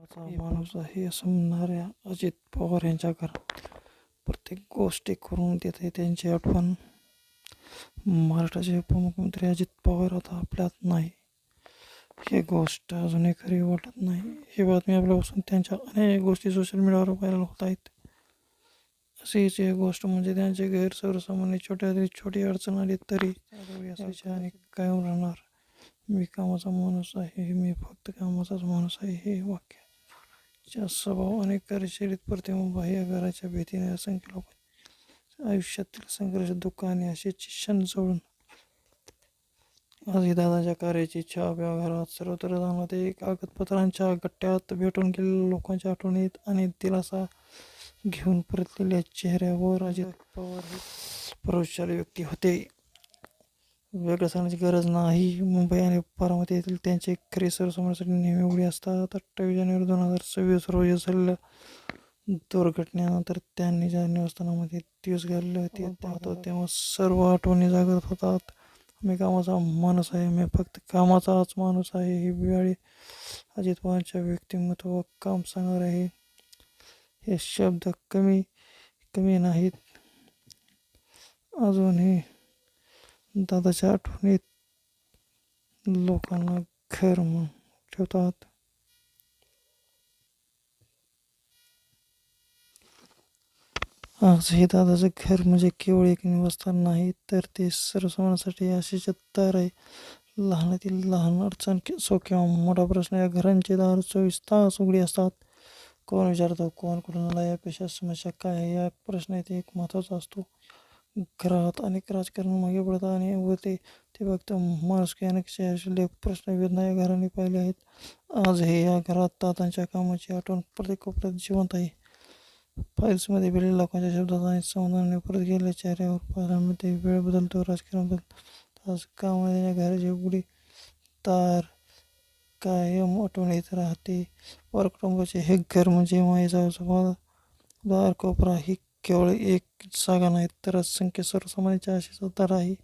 गावाचा माणूस आहे असं म्हणणाऱ्या अजित पवार यांच्या घरात प्रत्येक गोष्टी करून देते त्यांची आठवण. महाराष्ट्राचे उपमुख्यमंत्री अजित पवार आता आपल्यात नाही. ही गोष्ट अजूनही खरी वाटत नाही. ही बातमी आपल्यापासून त्यांच्या अनेक गोष्टी सोशल मीडियावर व्हायरल होत आहेत. अशीच एक गोष्ट म्हणजे त्यांचे गैर सर्वसामान्य छोट्या छोटी अडचण आली तरी असायचे आणि कायम राहणार. मी कामाचा माणूस आहे मी फक्त कामाचाच माणूस आहे हे वाक्य. च्या स्वभाव आणि कार्यशैलीत प्रतिमा बाह्य घराच्या भीतीने असंख्य लोक आयुष्यातील संघर्ष दुःख आणि असे क्षण सोडून आजही दादाच्या कार्याची इच्छा या घरात सर्वत्र जाणवते. कागदपत्रांच्या गट्ट्यात भेटून गेलेल्या लोकांच्या आठवणीत आणि दिलासा घेऊन परतलेल्या चेहऱ्यावर अजित पवार हे प्रभावशाली व्यक्ती होते. वेगळं सांगण्याची गरज नाही. मुंबई आणि बारामती येथील त्यांचे खरे सर्वसमाजासाठी नेहमी उघडे असतात. अठ्ठावीस जानेवारी दोन हजार सव्वीस रोजी झालेल्या दुर्घटनेनंतर त्यांनी ज्या निवासस्थानामध्ये दिवस घालले होते पाहतो. तेव्हा सर्व आठवणी जागृत होतात. मी कामाचा माणूस आहे मी फक्त कामाचाच माणूस आहे ही वेळी अजित पवारांच्या व्यक्तिमत्व व काम सांगणार आहे. हे शब्द कमी कमी नाहीत. अजूनही दादाच्या आठवणीत लोकांना घर म्हणून ठेवतात आज हे दादाचं घर म्हणजे केवळ एक निवासस्थान नाही तर ते सर्वसमानासाठी आशेचे दार आहे लहानातील लहान अडचण सो किंवा मोठा प्रश्न या घरांचे दार चोवीस तास उघडी असतात कोण विचारतो कोण कुठून आला यापेक्षा समस्या काय आहे या प्रश्न इथे एक महत्त्वाचा असतो घरात अनेक राजकारण मागे पडतात आणि व ते ते फक्त माणुसकी अनेक शहरातले प्रश्न वेदना या घराने पाहिले आहेत. आज हे या घरात तातांच्या कामाची आठवण प्रत्येक कोपऱ्यात जिवंत आहे. फाईल्समध्ये वेळेला लोकांच्या शब्दात आणि समाधानाने परत गेल्या चेहऱ्यावर पाहण्यामध्ये वेळ बदलतो राजकारण बदलतो. आज कामाच्या घराची उघडी तार कायम आठवण येत राहते. वर कुटुंबाचे हे घर म्हणजे मायेचा दार कोपरा. ही केवळ एक जागा नाही तर असंख्य सर्वसामान्यांच्या आशेचा दार आहे.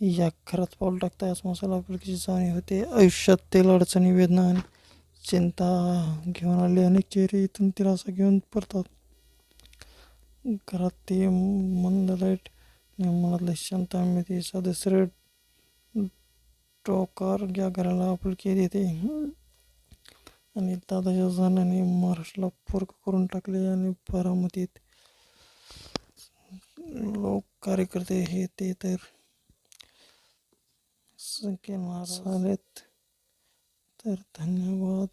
या घरात पाऊल टाकताच मसाला आपल्याची जाणीव होते. आयुष्यात तेल अडचणी वेदना आणि चिंता घेऊन आले. अनेक चेहरे इथून तिलासा घेऊन परतात. घरात ते मंद लाइट मनातले मनातले मिळते सदस्य टोकार या घराला आपुलकी देते. आणि दादाच्या जाण्याने महाराष्ट्राला फरक करून टाकले आणि बारामतीत लोक कार्यकर्ते हे ते तर संख्येने झालेत. तर धन्यवाद.